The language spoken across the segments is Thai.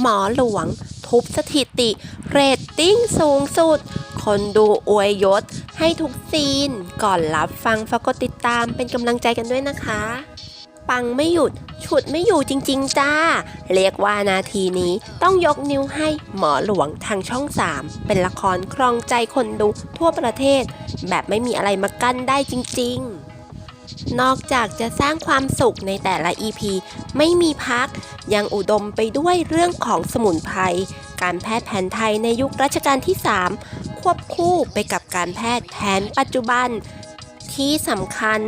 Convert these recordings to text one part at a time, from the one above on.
หมอหลวงทุบสถิติ เรตติ้งสูงสุด คนดูอวยยศให้ทุกซีน ก่อนรับฟังฝากกดติดตามเป็นกำลังใจกันด้วยนะคะ ปังไม่หยุด ฉุดไม่อยู่จริง ๆ จ้า เรียกว่านาทีนี้ต้องยกนิ้วให้หมอหลวงทางช่อง 3 เป็นละครครองใจคนดูทั่วประเทศ แบบไม่มีอะไรมากั้นได้จริง ๆ นอกจากจะสร้างความสุขในแต่ละ EP ไม่มีพัก ยังอุดมไปด้วยเรื่องของสมุนไพร การแพทย์แผนไทยในยุครัชกาลที่ 3 ควบคู่ไปกับการแพทย์แผนปัจจุบัน ที่สำคัญ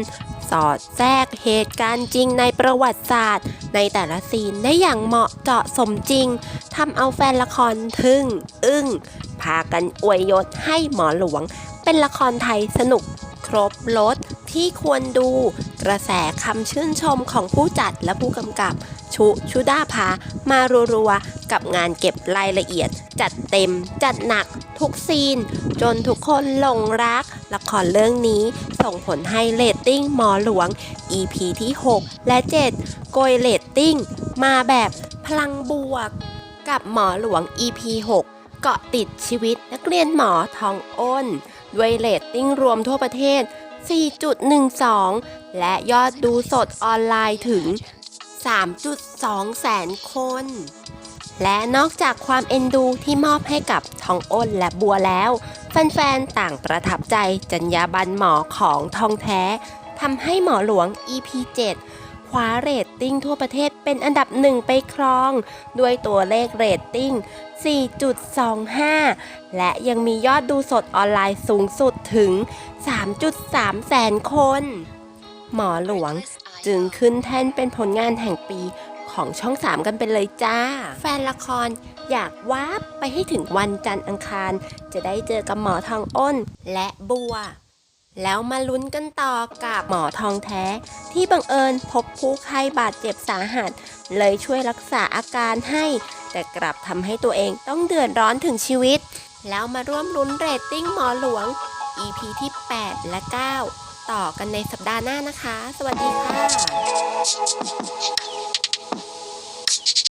สอดแทรกเหตุการณ์จริงในประวัติศาสตร์ ในแต่ละซีนได้อย่างเหมาะเจาะสมจริงทำเอาแฟนละครทึ่ง อึ้ง พากันอวยยศให้หมอหลวง เป็นละครไทยสนุกครบรถ ที่ควรดู กระแสคำชื่นชมของผู้จัดและผู้กำกับ ชุชุดาภามารัวๆกับงานเก็บรายละเอียด จัดเต็ม จัดหนัก ทุกซีน จนทุกคนหลงรัก ละครเรื่องนี้ส่งผลให้เรตติ้งหมอหลวง EP ที่ 6 และ 7 โกยเรตติ้ง มาแบบพลังบวก กับหมอหลวง EP 6เกาะติดชีวิตนักเรียนหมอทองอ้น ด้วยเรตติ้งรวมทั่วประเทศ 4.12 และยอดดูสดออนไลน์ถึง 3.2 แสนคน และนอกจากความเอ็นดูที่มอบให้กับทองอ้นและบัวแล้ว แฟนๆ ต่างประทับใจจรรยาบรรณหมอของทองแท้ทำให้หมอหลวง EP 7 ว้าเรตติ้งทั่วประเทศเป็นอันดับหนึ่งไปครอง ด้วยตัวเลขเรตติ้ง 4.25 และยังมียอดดูสดออนไลน์สูงสุดถึง 3.3 แสนคน หมอหลวงจึงขึ้นแท่นเป็นผลงานแห่งปีของช่อง3กันไปเลยจ้า แฟนละครอยากวาบไปให้ถึงวันจันทร์อังคาร จะได้เจอกับหมอทองอ้นและบัว แล้วมาลุ้นกันต่อกับหมอทองแท้ ที่บังเอิญพบผู้ไข้บาดเจ็บสาหัส เลยช่วยรักษาอาการให้ แต่กลับทำให้ตัวเองต้องเดือดร้อนถึงชีวิต แล้วมาร่วมลุ้นเรตติ้งหมอหลวง EP ที่ 8 และ 9 ต่อกันในสัปดาห์หน้านะคะ สวัสดีค่ะ